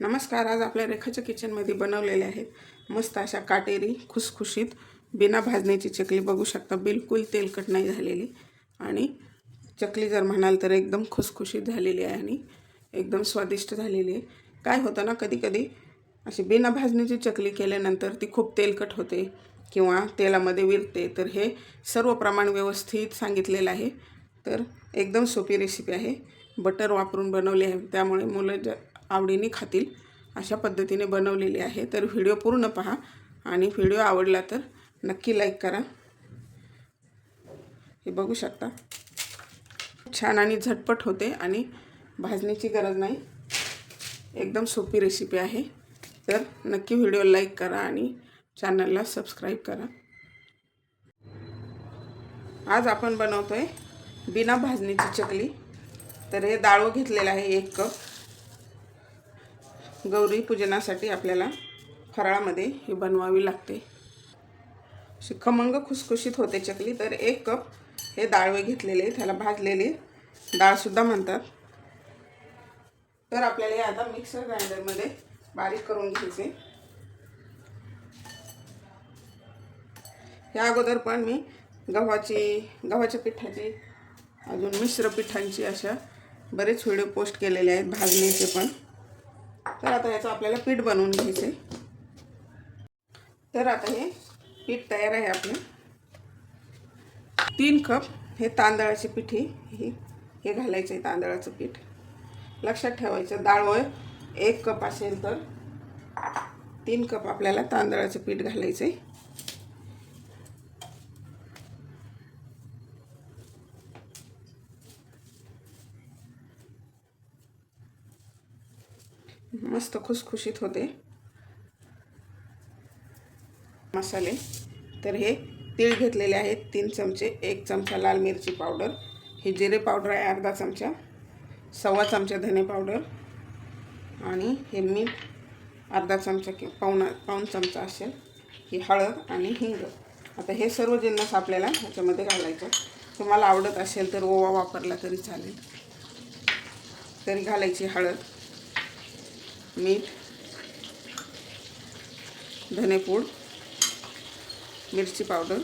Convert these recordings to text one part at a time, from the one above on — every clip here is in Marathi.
नमस्कार आज आपल्या रेखाच्या किचनमध्ये बनवलेले आहेत मस्त अशा काटेरी खुसखुशीत बिना भाजण्याची चकली. बघू शकता बिलकुल तेलकट नाही झालेली. आणि चकली जर म्हणाल तर एकदम खुसखुशीत झालेली आहे आणि एकदम स्वादिष्ट झालेली आहे. काय होतं ना कधी कधी अशी बिना भाजण्याची चकली केल्यानंतर ती खूप तेलकट होते किंवा तेलामध्ये विरते. तर हे सर्व प्रमाण व्यवस्थित सांगितलेलं आहे. तर एकदम सोपी रेसिपी आहे. बटर वापरून बनवली आहे. त्यामुळे मुलं ज आवडीने खातील अशा पद्धतीने बनवलेली आहे. तर व्हिडिओ पूर्ण पहा आणि व्हिडिओ आवडला तर नक्की लाईक करा. हे बघू शकता. छान आणि झटपट होते आणि भाजण्याची गरज नाही. एकदम सोपी रेसिपी आहे. तर नक्की व्हिडिओ लाईक करा आणि चॅनलला सबस्क्राईब करा. आज आपण बनवतो आहे बिना भाजणीची चकली. तर हे डाळं घेतलेलं आहे एक कप. गौरी पूजनासाठी आपल्याला फराळामध्ये ही बनवावी लागते. अशी खमंग खुसखुशीत होते चकली तर एक कप हे डाळवे घेतलेले त्याला भाजलेले डाळसुद्धा म्हणतात. तर आपल्याला हे आता मिक्सर ग्राइंडरमध्ये बारीक करून घ्यायचे. ह्या अगोदर पण मी गव्हाची गव्हाच्या पिठाची अजून मिश्र पिठांची अशा बरेच व्हिडिओ पोस्ट केलेले आहेत भाजण्याचे पण. तर आता याचं आपल्याला पीठ बनवून घ्यायचं आहे. तर आता हे पीठ तयार आहे आपलं. तीन कप हे तांदळाची पिठी ही हे घालायचं आहे तांदळाचं पीठ. लक्षात ठेवायचं डाळ एक कप असेल तर तीन कप आपल्याला तांदळाचं पीठ घालायचं आहे. मस्त खुसखुशीत होते. मसाले. तर हे तीळ घेतलेले आहेत. तीन चमचे. एक चमचा लाल मिरची पावडर. हे जिरे पावडर आहे अर्धा चमचा. सव्वा चमचा धने पावडर. आणि हे मीठ अर्धा चमचा कि पावणा पाऊन चमचा असेल. ही हळद आणि हिंग. आता हे सर्व जिन्नस आपल्याला ह्याच्यामध्ये घालायचं. तुम्हाला आवडत असेल तर ओवा वापरला तरी चालेल. तरी घालायची हळद. मीठ धनेपूड मिरची पावडर.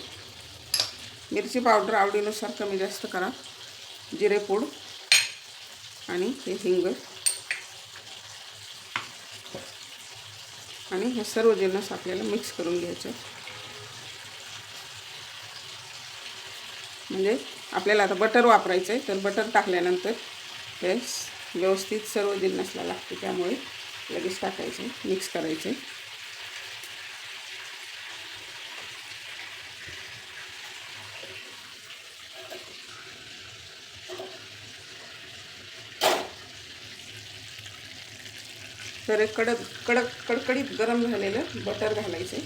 मिरची पावडर आवडीनुसार कमी जास्त करा. जिरेपूड आणि हे हिंग. आणि हे सर्व जिन्नस आपल्याला मिक्स करून घ्यायचं. म्हणजे आपल्याला आता बटर वापरायचं आहे तर बटर टाकल्यानंतर हे व्यवस्थित सर्व जिन्नसला लागते त्यामुळे लगेच टाकायचे मिक्स करायचे. तर एक कडक कडक कडकडीत गरम झालेलं बटर घालायचे.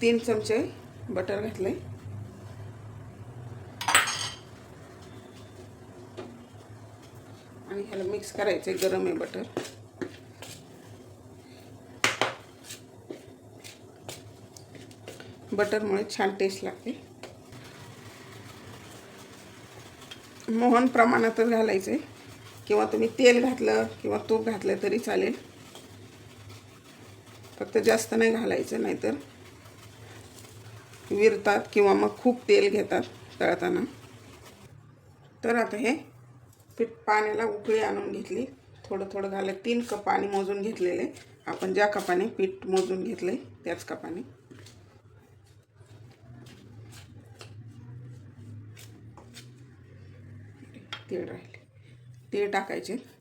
तीन चमचे बटर घातले. आणि ह्याला मिक्स करायचे गरम आहे बटर बटरमुळे छान टेस्ट लागते. मोहन प्रमाणातच घालायचं. आहे किंवा तुम्ही तेल घातलं किंवा तूप घातलं तरी चालेल. फक्त जास्त नाही घालायचं नाहीतर विरतात किंवा मग खूप तेल घेतात तळताना. तर आता हे पीठ पाण्याला उकळी आणून घेतली. थोडं थोडं घालत तीन कप पाणी मोजून घेतलेले. आपण ज्या कपाने पीठ मोजून घेतले त्याच कपाने. तेल राहिले. ते टाकायचे.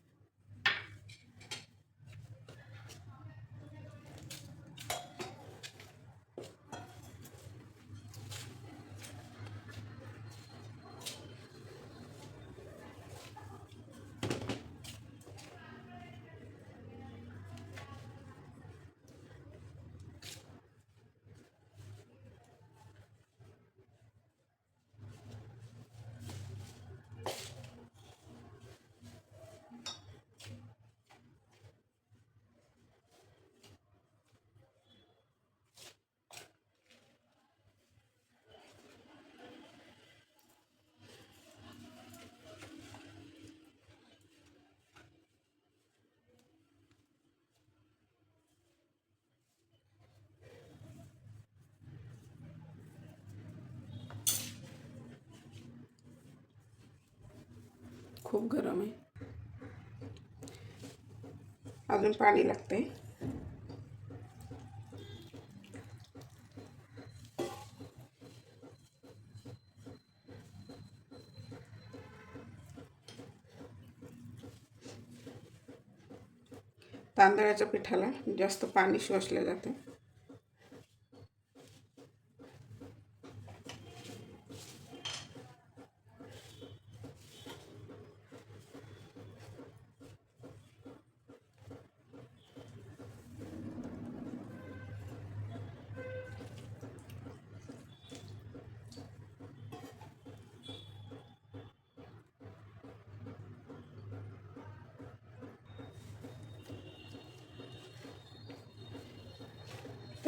खूप गरम आहे. अजून पाणी लागते तांदळाच्या पिठाला जास्त पाणी शोषलं जातं.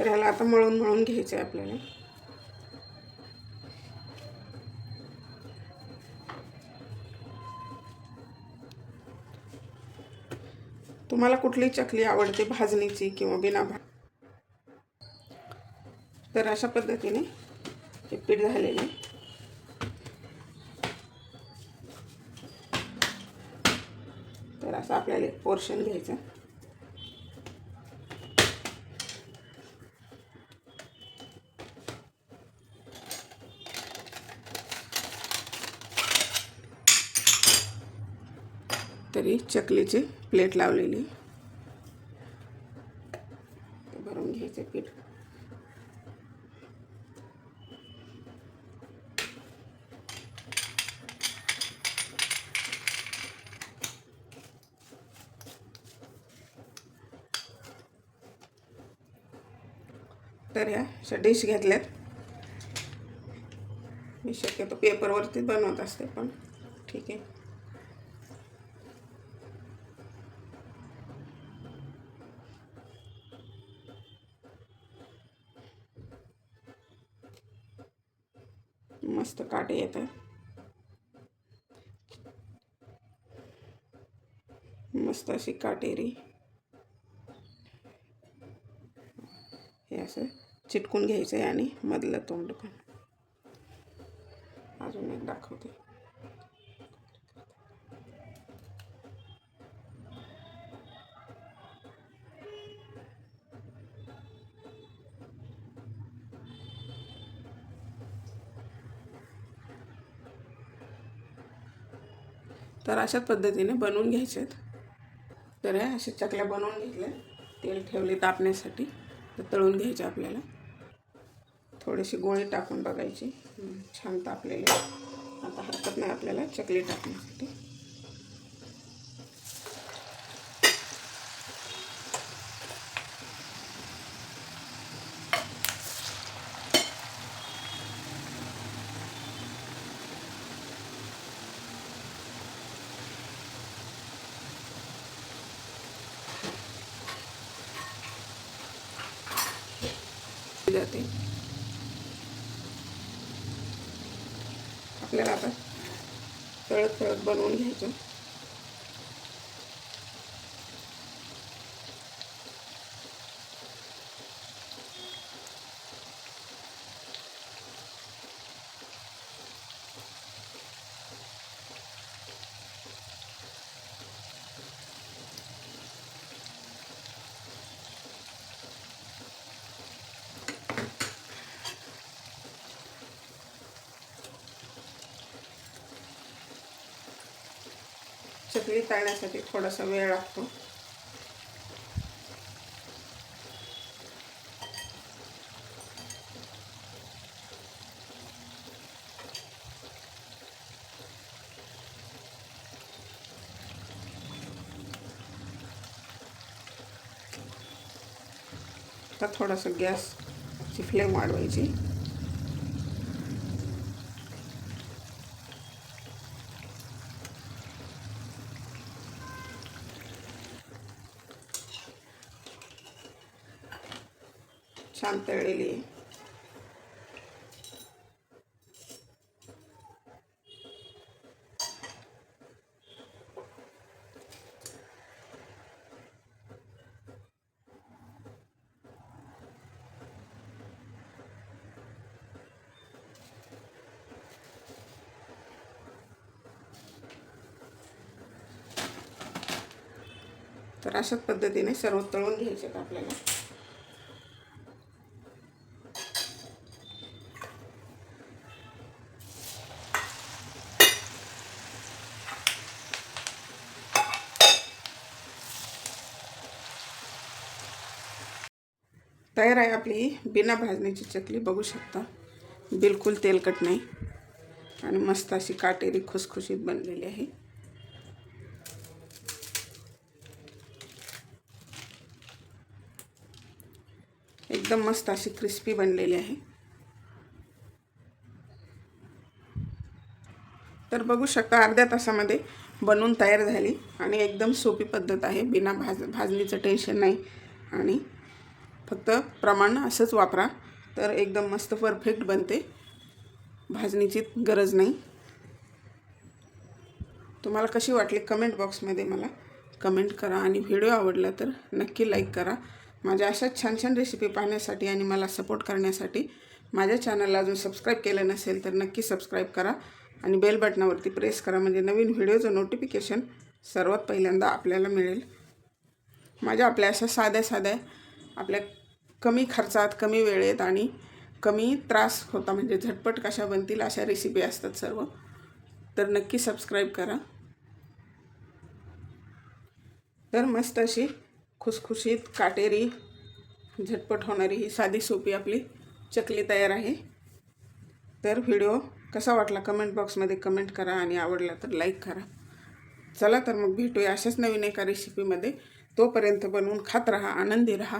तर ह्याला आता मळून मळून घ्यायचं आहे आपल्याला. तुम्हाला कुठली चकली आवडते? भाजणीची किंवा बिना भा तर अशा पद्धतीने हे पीठ झालेले आहे. तर असं आपल्याला एक पोर्शन घ्यायचं. तरी चकलीची प्लेट लावलेली. ते भरून घ्यायचं पीठ. तर ह्या अशा डिश घेतल्यात. मी शक्यतो पेपरवरती बनवत असते पण ठीक आहे. मस्त काटे येतात. मस्त अशी काटेरी हे असं चिटकून घ्यायचं आहे आणि मधलं तोंड पण. अजून एक दाखवते. तर अशाच पद्धतीने बनवून घ्यायच्यात तर ह्या अशा चकल्या बनवून घेतल्या. तेल ठेवले तापण्यासाठी. तर तळून घ्यायचे आपल्याला. थोडीशी गोळी टाकून बघायची. छान तापलेले. आता हरकत नाही आपल्याला चकली टाकण्यासाठी. जाते. आपल्याला आता तळत तळत बनवून घ्यायचं. चकली तळण्यासाठी थोडासा वेळ लागतो. आता थोडासा गॅसची फ्लेम वाढवायची. छान तळलेली आहे तर अशा पद्धतीने सर्व तळून घ्यायचे आपल्याला. तयार आहे आपली. बिना भाजण्याची चकली बघू शकता. बिलकुल तेलकट नाही. आणि मस्त अशी काटेरी खुसखुशीत बनलेली आहे. एकदम मस्त अशी क्रिस्पी बनलेली आहे. तर बघू शकता अर्ध्या तासामध्ये बनवून तयार झाली. आणि एकदम सोपी पद्धत आहे. बिना भाज भाजणीचं टेन्शन नाही. आणि फक्त प्रमाण असंच वापरा. तर एकदम मस्त परफेक्ट बनते. भाजणीची गरज नाही. तुम्हाला कशी वाटली कमेंट बॉक्समध्ये मला कमेंट करा आणि व्हिडिओ आवडला तर नक्की लाईक करा. माझ्या अशाच छान छान रेसिपी पाहण्यासाठी आणि मला सपोर्ट करण्यासाठी माझ्या चॅनलला अजून सबस्क्राईब केलं नसेल तर नक्की सबस्क्राईब करा आणि बेल बटनावरती प्रेस करा म्हणजे नवीन व्हिडिओचं नोटिफिकेशन सर्वात पहिल्यांदा आपल्याला मिळेल. माझ्या आपल्या अशा साध्या साध्या आपल्या कमी खर्चात कमी वेळेत आणि कमी त्रास होता. म्हणजे झटपट कशा बनतील अशा रेसिपी असतात सर्व. तर नक्की सबस्क्राईब करा. तर मस्त अशी खुसखुशीत काटेरी झटपट होणारी ही साधी सोपी आपली चकली तयार आहे. तर व्हिडिओ कसा वाटला कमेंट बॉक्समध्ये कमेंट करा आणि आवडला तर लाईक करा. चला तर मग भेटूया अशाच नवीन एका रेसिपीमध्ये तोपर्यंत बनवून खात राहा आनंदी राहा.